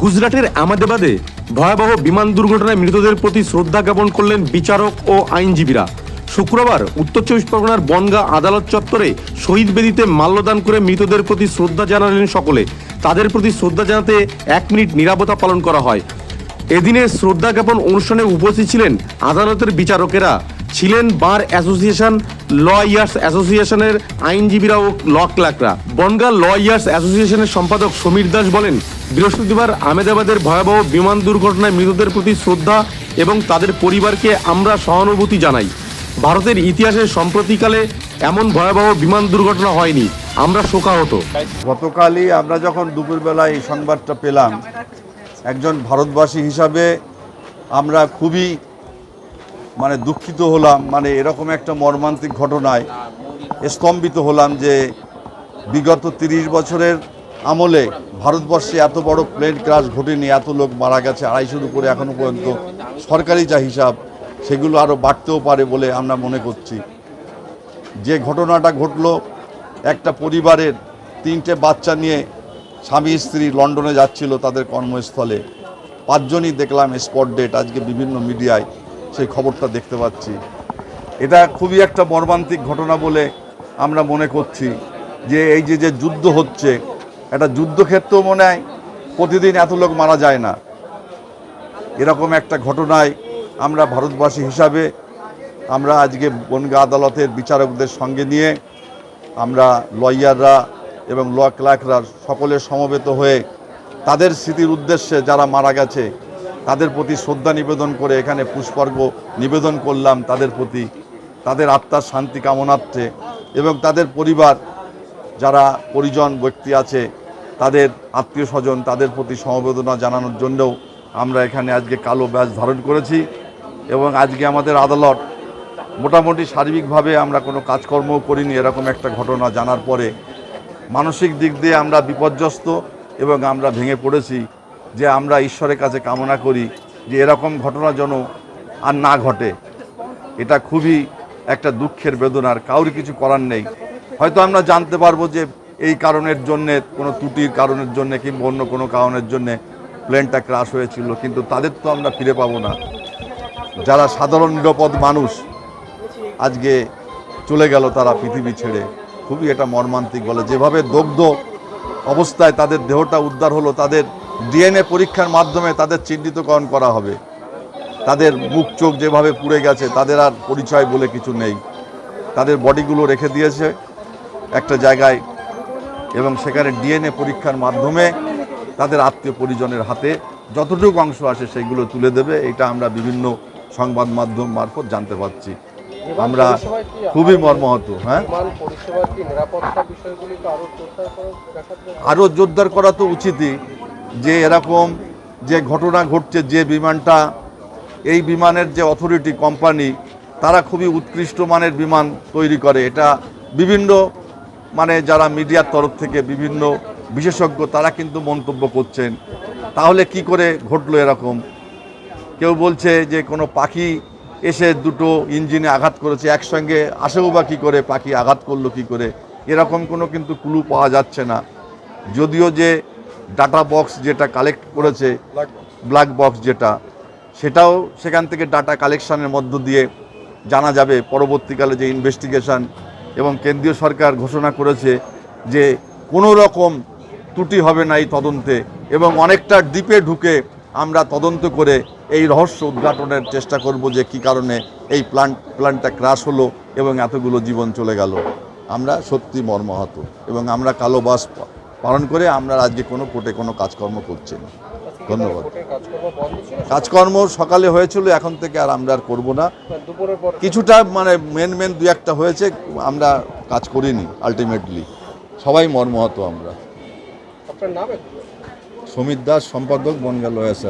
গুজরাটের আহমেদাবাদে ভয়াবহ বিমান দুর্ঘটনায় মৃতদের প্রতি শ্রদ্ধা জ্ঞাপন করলেন বিচারক ও আইনজীবীরা। শুক্রবার উত্তর চব্বিশ পরগনার বনগা আদালত চত্বরে শহীদ বেদিতে মাল্যদান করে মৃতদের প্রতি শ্রদ্ধা জানালেন সকলে। তাদের প্রতি শ্রদ্ধা জানাতে এক মিনিট নিরাপত্তা পালন করা হয়। এদিনের শ্রদ্ধা জ্ঞাপন অনুষ্ঠানে উপস্থিত ছিলেন আদালতের বিচারকেরা। ছিলেন বার অ্যাসোসিয়েশন, ল ইয়ার্স অ্যাসোসিয়েশনের আইনজীবীরা ও ল ক্লার্করা। বনগা ল ইয়ার্স অ্যাসোসিয়েশনের সম্পাদক সমীর দাস বলেন, বৃহস্পতিবার আহমেদাবাদের ভয়াবহ বিমান দুর্ঘটনায় মৃতদের প্রতি শ্রদ্ধা এবং তাদের পরিবারকে আমরা সহানুভূতি জানাই। ভারতের ইতিহাসে সম্প্রতিকালে এমন ভয়াবহ বিমান দুর্ঘটনা হয়নি, আমরা শোকাহত। গতকালই আমরা যখন দুপুরবেলায় এই সংবাদটা পেলাম, একজন ভারতবাসী হিসাবে আমরা খুবই মানে দুঃখিত হলাম মানে এরকম একটা মর্মান্তিক ঘটনায় স্তম্ভিত হলাম যে বিগত তিরিশ বছরের আমলে ভারতবর্ষে এত বড় প্লেন ক্রাশ ঘটেনি, এত লোক মারা গেছে আড়াইশোর উপরে এখনও পর্যন্ত সরকারি যা হিসাব, সেগুলো আরও বাড়তেও পারে বলে আমরা মনে করছি। যে ঘটনাটা ঘটলো, একটা পরিবারের তিনটে বাচ্চা নিয়ে স্বামী স্ত্রী লন্ডনে যাচ্ছিল তাদের কর্মস্থলে। পাঁচজনই দেখলাম স্পট ডেট আজকে বিভিন্ন মিডিয়ায় সেই খবরটা দেখতে পাচ্ছি। এটা খুবই একটা মর্মান্তিক ঘটনা বলে আমরা মনে করছি যে এই যে যে যুদ্ধ হচ্ছে, একটা যুদ্ধক্ষেত্রেও মনে হয় প্রতিদিন এত লোক মারা যায় না। এরকম একটা ঘটনায় আমরা ভারতবাসী হিসাবে আমরা আজকে বনগা আদালতের বিচারকদের সঙ্গে নিয়ে আমরা লয়াররা এবং ল ক্লার্করা সকলে সমবেত হয়ে তাদের স্মৃতির উদ্দেশ্যে যারা মারা গেছে তাদের প্রতি শ্রদ্ধা নিবেদন করে এখানে পুষ্পার্ঘ নিবেদন করলাম তাদের প্রতি, তাদের আত্মার শান্তি কামনার্থে এবং তাদের পরিবার, যারা পরিজন, ব্যক্তি আছে, তাদের আত্মীয় স্বজন, তাদের প্রতি সমবেদনা জানানোর জন্যও আমরা এখানে আজকে কালো ব্যাজ ধারণ করেছি এবং আজকে আমাদের আদালত মোটামুটি সার্বিকভাবে আমরা কোনো কাজকর্মও করিনি, এরকম একটা ঘটনা জানার পরে মানসিক দিক দিয়ে আমরা বিপর্যস্ত এবং আমরা ভেঙে পড়েছি। যে আমরা ঈশ্বরের কাছে কামনা করি যে এরকম ঘটনা যেন আর না ঘটে। এটা খুবই একটা দুঃখের বেদনার কাউর কিছু করার নেই। হয়তো আমরা জানতে পারব যে এই কারণের জন্যে, কোনো ত্রুটির কারণের জন্যে কিংবা অন্য কোনো কারণের জন্যে প্লেনটা ক্রাশ হয়েছিল, কিন্তু তাদের তো আমরা ফিরে পাবো না। যারা সাধারণ নিরাপদ মানুষ, আজকে চলে গেল তারা পৃথিবী ছেড়ে। খুবই এটা মর্মান্তিক বলে। যেভাবে দগ্ধ অবস্থায় তাদের দেহটা উদ্ধার হলো, তাদের ডিএনএ পরীক্ষার মাধ্যমে তাদের চিহ্নিতকরণ করা হবে। তাদের মুখ চোখ যেভাবে পুড়ে গেছে তাদের আর পরিচয় বলে কিছু নেই। তাদের বডিগুলো রেখে দিয়েছে একটা জায়গায় এবং সেখানে ডিএনএ পরীক্ষার মাধ্যমে তাদের আত্মীয় পরিজনের হাতে যতটুকু অংশ আসে সেইগুলো তুলে দেবে। এটা আমরা বিভিন্ন সংবাদ মাধ্যম মারফত জানতে পারছি। আমরা খুবই মর্মাহত হ্যাঁ? আরও জোরদার করা তো উচিতই। যে এরকম যে ঘটনা ঘটছে, যে বিমানটা, এই বিমানের যে অথরিটি কোম্পানি তারা খুবই উৎকৃষ্ট মানের বিমান তৈরি করে। এটা বিভিন্ন মানে যারা মিডিয়ার তরফ থেকে বিভিন্ন বিশেষজ্ঞ, তারা কিন্তু মন্তব্য করছেন। তাহলে কি করে ঘটলো এরকম? কেউ বলছে যে কোনো পাখি এসে দুটো ইঞ্জিনে আঘাত করেছে, একসঙ্গে আসেও বা কী করে পাখি আঘাত করল কি করে? এরকম কোনো কিন্তু ক্লু পাওয়া যাচ্ছে না। যদিও যে ডাটা বক্স যেটা কালেক্ট করেছে ব্ল্যাক বক্স যেটা সেটাও সেখান থেকে ডাটা কালেকশনের মধ্য দিয়ে জানা যাবে পরবর্তীকালে যে ইনভেস্টিগেশন এবং কেন্দ্রীয় সরকার ঘোষণা করেছে যে কোনো রকম ত্রুটি হবে না এই তদন্তে এবং অনেকটা ডিপে ঢুকে আমরা তদন্ত করে এই রহস্য উদ্ঘাটনের চেষ্টা করব যে কি কারণে এই প্লান্ট প্ল্যানটা ক্রাশ হলো এবং এতগুলো জীবন চলে গেল। আমরা সত্যি মর্মাহত এবং আমরা কালো বাস পালন করে আমরা আজকে কোনো কোর্টে কোনো কাজকর্ম করছি না। ধন্যবাদ। কাজকর্ম সকালে হয়েছিল এখন থেকে আর আমরা আর করব না। কিছুটা মানে মেন মেন দু একটা হয়েছে আমরা কাজ করিনি আলটিমেটলি সবাই মর্মহত আমরা। সমীর দাস সম্পাদক বনগা লয়াস